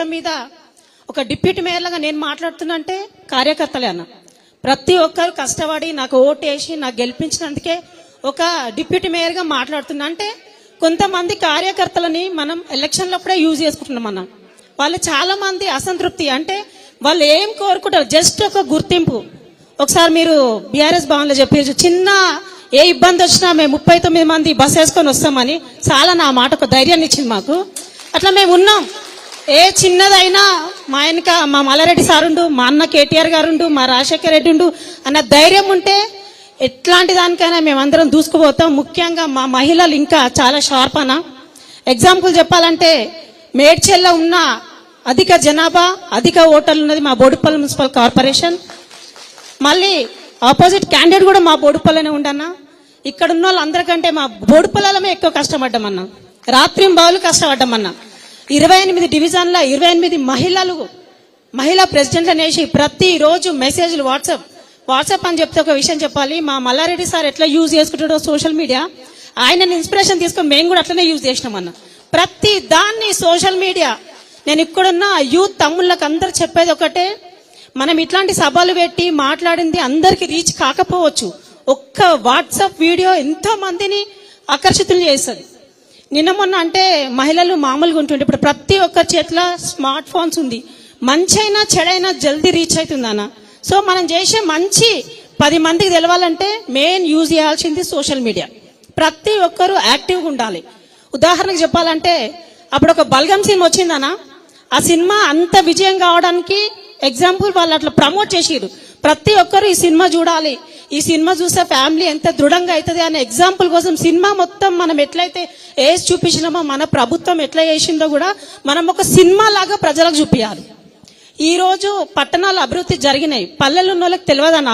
వేదిక మీద ఒక డిప్యూటీ మేయర్లుగా నేను మాట్లాడుతున్నంటే కార్యకర్తలే అన్న. ప్రతి ఒక్కరు కష్టపడి నాకు ఓటేసి నాకు గెలిపించినందుకే ఒక డిప్యూటీ మేయర్గా మాట్లాడుతున్నా. అంటే కొంతమంది కార్యకర్తలని మనం ఎలక్షన్లప్పుడే యూజ్ చేసుకుంటున్నాం అన్న. వాళ్ళు చాలామంది అసంతృప్తి. అంటే వాళ్ళు ఏం కోరుకుంటారు? జస్ట్ ఒక గుర్తింపు. ఒకసారి మీరు బీఆర్ఎస్ భవన్లో చెప్పేసి చిన్న ఏ ఇబ్బంది వచ్చినా మేము ముప్పై తొమ్మిది మంది బస్ వేసుకొని వస్తామని చాలా నా మాట ఒక ధైర్యాన్ని ఇచ్చింది మాకు. అట్లా మేము ఉన్నాం. ఏ చిన్నదైనా మా ఆయనక మా మల్లారెడ్డి సారుండు మా అన్న కేటీఆర్ గారుండు మా రాజశేఖర్ రెడ్డి ఉండు అన్న ధైర్యం ఉంటే ఎట్లాంటి దానికైనా మేమందరం దూసుకుపోతాం. ముఖ్యంగా మా మహిళలు ఇంకా చాలా షార్ప్ అన్న. ఎగ్జాంపుల్ చెప్పాలంటే మేడ్చెల్లో ఉన్న అధిక జనాభా అధిక ఓటర్లు ఉన్నది మా బోడుపల్లి మున్సిపల్ కార్పొరేషన్. మళ్ళీ ఆపోజిట్ క్యాండిడేట్ కూడా మా బోడుపల్లనే ఉండన్నా. ఇక్కడ ఉన్న వాళ్ళందరికంటే మా బోడుపల్లలమే ఎక్కువ కష్టపడ్డామన్నా. రాత్రి బావులు కష్టపడ్డామన్నా. ఇరవై ఎనిమిది డివిజన్ల ఇరవై ఎనిమిది మహిళలు మహిళా ప్రెసిడెంట్ అనేసి ప్రతిరోజు మెసేజ్లు వాట్సాప్. వాట్సాప్ అని చెప్తే ఒక విషయం చెప్పాలి. మా మల్లారెడ్డి సార్ ఎట్లా యూజ్ చేసుకుంటాడో సోషల్ మీడియా. ఆయనని ఇన్స్పిరేషన్ తీసుకొని మేము కూడా అట్లనే యూజ్ చేసినామన్న ప్రతి దాన్ని సోషల్ మీడియా. నేను ఇక్కడున్న యూత్ తమ్ముళ్ళకి అందరు చెప్పేది ఒకటే. మనం ఇట్లాంటి సభలు పెట్టి మాట్లాడింది అందరికి రీచ్ కాకపోవచ్చు. ఒక్క వాట్సాప్ వీడియో ఎంతో మందిని ఆకర్షితులు చేస్తుంది. నిన్న మొన్న అంటే మహిళలు మామూలుగా ఉంటుండే. ఇప్పుడు ప్రతి ఒక్కరి చేతిలో స్మార్ట్ ఫోన్స్ ఉంది. మంచి అయినా చెడైనా జల్దీ రీచ్ అవుతుందన్న సో మనం చేసే మంచి పది మందికి తెలవాలంటే మెయిన్ యూజ్ చేయాల్సింది సోషల్ మీడియా. ప్రతి ఒక్కరూ యాక్టివ్గా ఉండాలి. ఉదాహరణకు చెప్పాలంటే అప్పుడు ఒక బల్గం సినిమా వచ్చిందనా ఆ సినిమా అంత విజయం కావడానికి ఎగ్జాంపుల్ వాళ్ళు అట్లా ప్రమోట్ చేసిరు ప్రతి ఒక్కరు ఈ సినిమా చూడాలి. ఈ సినిమా చూస్తే ఫ్యామిలీ ఎంత దృఢంగా అవుతుంది అనే ఎగ్జాంపుల్ కోసం సినిమా మొత్తం మనం ఎట్లయితే ఏజ్ చూపించినామో మన ప్రభుత్వం ఎట్లా చేసిందో కూడా మనం ఒక సినిమా లాగా ప్రజలకు చూపించాలి ఈరోజు పట్టణాలు అభివృద్ధి జరిగినాయి. పల్లెలు ఉన్న వాళ్ళకి తెలియదు అభివృద్ధి